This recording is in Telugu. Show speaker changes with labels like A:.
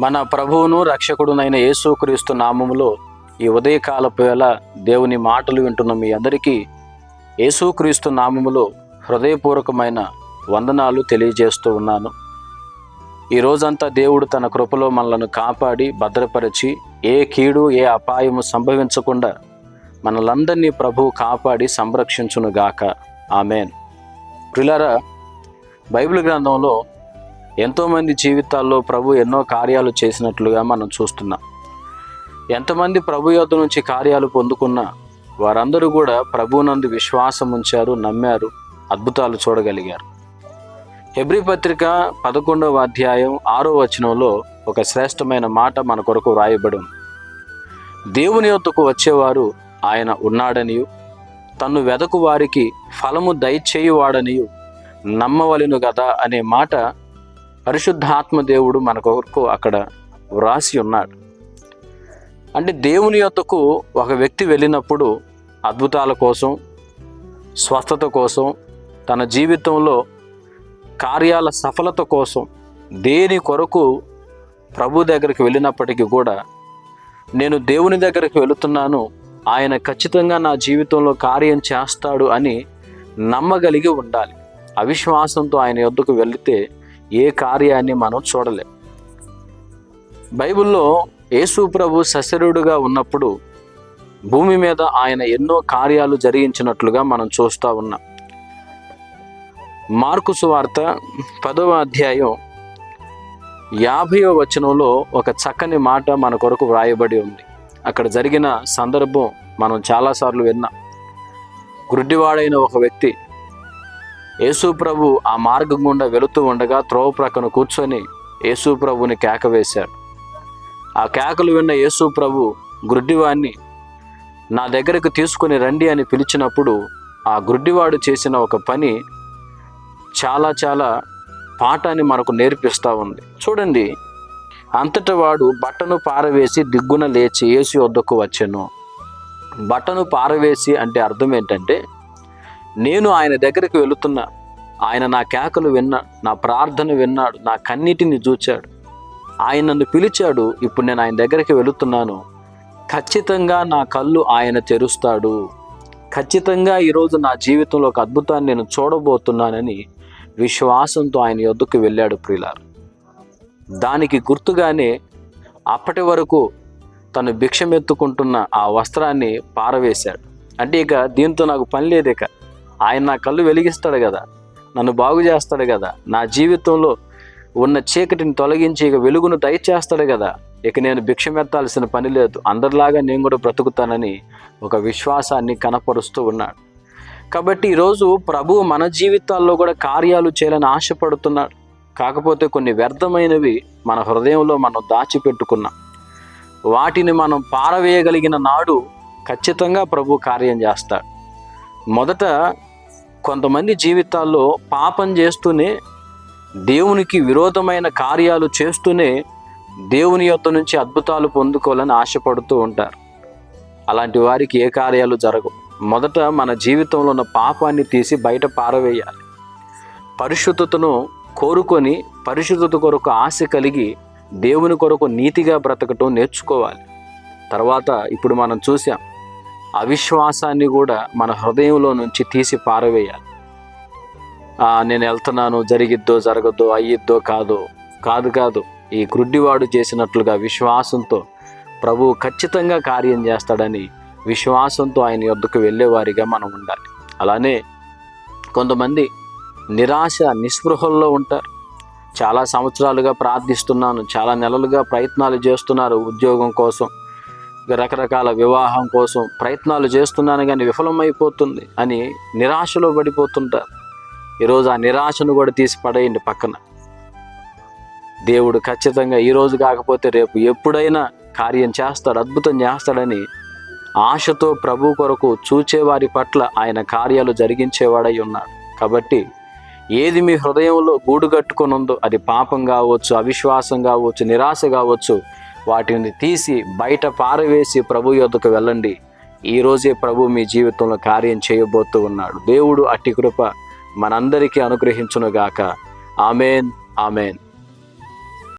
A: మన ప్రభువును రక్షకుడునైన యేసుక్రీస్తు నామములో ఈ ఉదయకాలపు వేళ దేవుని మాటలు వింటున్న మీ అందరికీ యేసుక్రీస్తు నామములో హృదయపూర్వకమైన వందనాలు తెలియజేస్తూ ఉన్నాను. ఈ రోజంతా దేవుడు తన కృపలో మనలను కాపాడి భద్రపరిచి ఏ కీడు ఏ అపాయము సంభవించకుండా మనలందరినీ ప్రభువు కాపాడి సంరక్షించునుగాక. ఆమెన్. ప్రిలరా బైబిల్ గ్రంథంలో ఎంతోమంది జీవితాల్లో ప్రభు ఎన్నో కార్యాలు చేసినట్లుగా మనం చూస్తున్నాం. ఎంతమంది ప్రభు యొద్ద నుంచి కార్యాలు పొందుకున్నా వారందరూ కూడా ప్రభునందు విశ్వాసం ఉంచారు నమ్మారు అద్భుతాలు చూడగలిగారు. హెబ్రి పత్రిక పదకొండవ అధ్యాయం ఆరో వచనంలో ఒక శ్రేష్టమైన మాట మన కొరకు వ్రాయబడి ఉంది. దేవుని యొద్దకు వచ్చేవారు ఆయన ఉన్నాడనియు తన్ను వెదకు వారికి ఫలము దయచేయువాడనియు నమ్మవలెను కదా అనే మాట పరిశుద్ధాత్మ దేవుడు మన కొరకు అక్కడ వ్రాసి ఉన్నాడు. అంటే దేవుని యొద్దకు ఒక వ్యక్తి వెళ్ళినప్పుడు అద్భుతాల కోసం స్వస్థత కోసం తన జీవితంలో కార్యాల సఫలత కోసం దేని కొరకు ప్రభు దగ్గరికి వెళ్ళినప్పటికీ కూడా నేను దేవుని దగ్గరికి వెళుతున్నాను ఆయన ఖచ్చితంగా నా జీవితంలో కార్యం చేస్తాడు అని నమ్మగలిగి ఉండాలి. అవిశ్వాసంతో ఆయన యొద్దకు వెళితే ఏ కార్యాన్ని మనం చూడలేం. బైబిల్లో యేసు ప్రభు సశరుడుగా ఉన్నప్పుడు భూమి మీద ఆయన ఎన్నో కార్యాలు జరిగించినట్లుగా మనం చూస్తూ ఉన్నాం. మార్కు సువార్త పదవ అధ్యాయం యాభయో వచనంలో ఒక చక్కని మాట మన కొరకు వ్రాయబడి ఉంది. అక్కడ జరిగిన సందర్భం మనం చాలాసార్లు విన్నాం. గుడ్డివాడైన ఒక వ్యక్తి యేసు ప్రభు ఆ మార్గం గుండా వెళుతూ ఉండగా త్రోవ ప్రక్కన కూర్చొని యేసు ప్రభుని కేక వేశాడు ఆ కేకలు విన్న యేసు ప్రభు గుడ్డివాణ్ణి నా దగ్గరకు తీసుకుని రండి అని పిలిచినప్పుడు ఆ గుడ్డివాడు చేసిన ఒక పని చాలా చాలా పాఠాన్ని మనకు నేర్పిస్తూ ఉంది. చూడండి అంతట వాడు బట్టను పారవేసి దిగ్గున లేచి యేసు వద్దకు వచ్చాను. బట్టను పారవేసి అంటే అర్థం ఏంటంటే నేను ఆయన దగ్గరికి వెళుతున్నా ఆయన నా కేకలు విన్నాడు నా ప్రార్థన విన్నాడు నా కన్నిటిని చూచాడు ఆయన నన్ను పిలిచాడు ఇప్పుడు నేను ఆయన దగ్గరికి వెళుతున్నాను. ఖచ్చితంగా నా కళ్ళు ఆయన తెరుస్తాడు. ఖచ్చితంగా ఈరోజు నా జీవితంలో ఒక అద్భుతాన్ని నేను చూడబోతున్నానని విశ్వాసంతో ఆయన యొద్దకు వెళ్ళాడు ప్రిలార్ దానికి గుర్తుగానే అప్పటి వరకు తను భిక్షమెత్తుకుంటున్న ఆ వస్త్రాన్ని పారవేశాడు. అంటే ఇక దీంతో నాకు పని లేదు ఇక. ఆయన నా కళ్ళు వెలిగిస్తాడు కదా. నన్ను బాగు చేస్తాడు కదా. నా జీవితంలో ఉన్న చీకటిని తొలగించి ఇక వెలుగును దయచేస్తాడు కదా. ఇక నేను భిక్షమెత్తాల్సిన పని లేదు. అందరిలాగా నేను కూడా బ్రతుకుతానని ఒక విశ్వాసాన్ని కనపరుస్తూ ఉన్నాడు. కాబట్టి ఈరోజు ప్రభు మన జీవితాల్లో కూడా కార్యాలు చేయాలని ఆశపడుతున్నాడు. కాకపోతే కొన్ని వ్యర్థమైనవి మన హృదయంలో మనం దాచిపెట్టుకున్నాం. వాటిని మనం పారవేయగలిగిన నాడు ఖచ్చితంగా ప్రభు కార్యం చేస్తాడు. మొదట కొంతమంది జీవితాల్లో పాపం చేస్తూనే దేవునికి విరోధమైన కార్యాలు చేస్తూనే దేవుని యొక్క నుంచి అద్భుతాలు పొందుకోవాలని ఆశపడుతూ ఉంటారు. అలాంటి వారికి ఏ కార్యాలు జరగవు. మొదట మన జీవితంలో ఉన్న పాపాన్ని తీసి బయట పారవేయాలి. పరిశుద్ధతను కోరుకొని పరిశుద్ధత కొరకు ఆశ కలిగి దేవుని కొరకు నీతిగా బ్రతకటం నేర్చుకోవాలి. తర్వాత ఇప్పుడు మనం చూసాం అవిశ్వాసాన్ని కూడా మన హృదయంలో నుంచి తీసి పారవేయాలి. నేను వెళ్తున్నాను జరిగిద్దో జరగద్దో అయ్యిద్దో కాదో కాదు కాదు ఈ గ్రుడ్డివాడు చేసినట్లుగా విశ్వాసంతో ప్రభువు ఖచ్చితంగా కార్యం చేస్తాడని విశ్వాసంతో ఆయన యొద్దకు వెళ్ళేవారిగా మనం ఉండాలి. అలానే కొంతమంది నిరాశ నిస్పృహల్లో ఉంటారు. చాలా సంవత్సరాలుగా ప్రార్థిస్తున్నాను చాలా నెలలుగా ప్రయత్నాలు చేస్తున్నారు ఉద్యోగం కోసం. రకరకాల వివాహం కోసం ప్రయత్నాలు చేస్తున్నాను కానీ విఫలమైపోతుంది అని నిరాశలో పడిపోతుంటారు. ఈరోజు ఆ నిరాశను కూడా తీసి పడేయండి పక్కన. దేవుడు ఖచ్చితంగా ఈరోజు కాకపోతే రేపు ఎప్పుడైనా కార్యం చేస్తాడు అద్భుతం చేస్తాడని ఆశతో ప్రభు కొరకు చూచేవారి పట్ల ఆయన కార్యాలు జరిగించేవాడై ఉన్నాడు. కాబట్టి ఏది మీ హృదయంలో గూడు కట్టుకుని ఉందో అది పాపం కావచ్చు అవిశ్వాసం కావచ్చు నిరాశ కావచ్చు వాటిని తీసి బయట పారవేసి ప్రభు యొద్దకు వెళ్ళండి. ఈ రోజే ప్రభు మీ జీవితంలో కార్యం చేయబోతూ ఉన్నాడు. దేవుడు అట్టి కృప మనందరికీ అనుగ్రహించునుగాక. Amen amen.